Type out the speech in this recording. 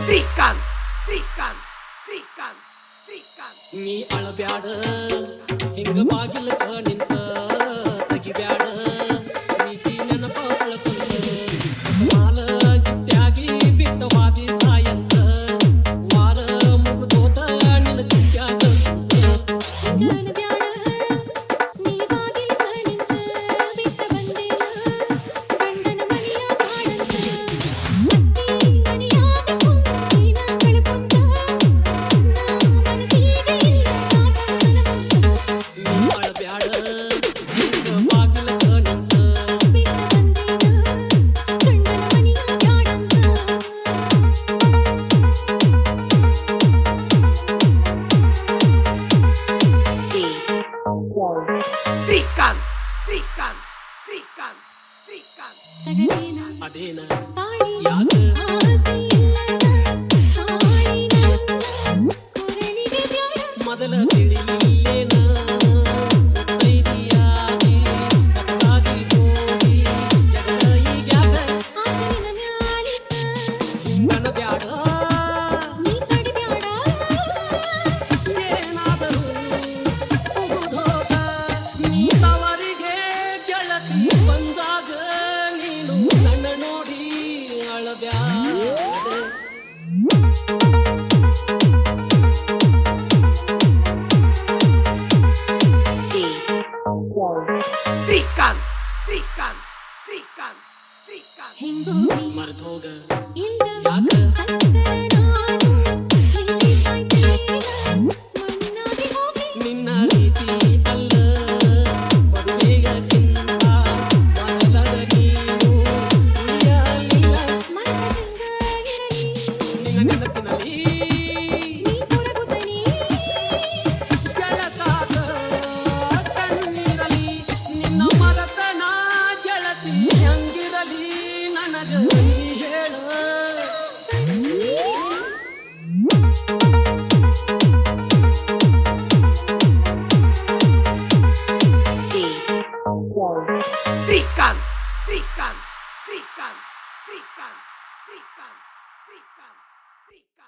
ಶ್ರೀಕಾಂತ್ ಶ್ರೀಕಾಂತ್ ಶ್ರೀಕಾಂತ್ ಶ್ರೀಕಾಂತ್ ನೀ ಅಳಬ್ಯಾಡ ಹಿಂಗ ಬಾಗಿಲಕ ஸ்ரீகாந்த் ஸ்ரீகாந்த் ஸ்ரீகாந்த் ஸ்ரீகாந்த் அதேனா யாரு నిన్న Zicam, Zicam, Zicam, Zicam, Zicam. 時間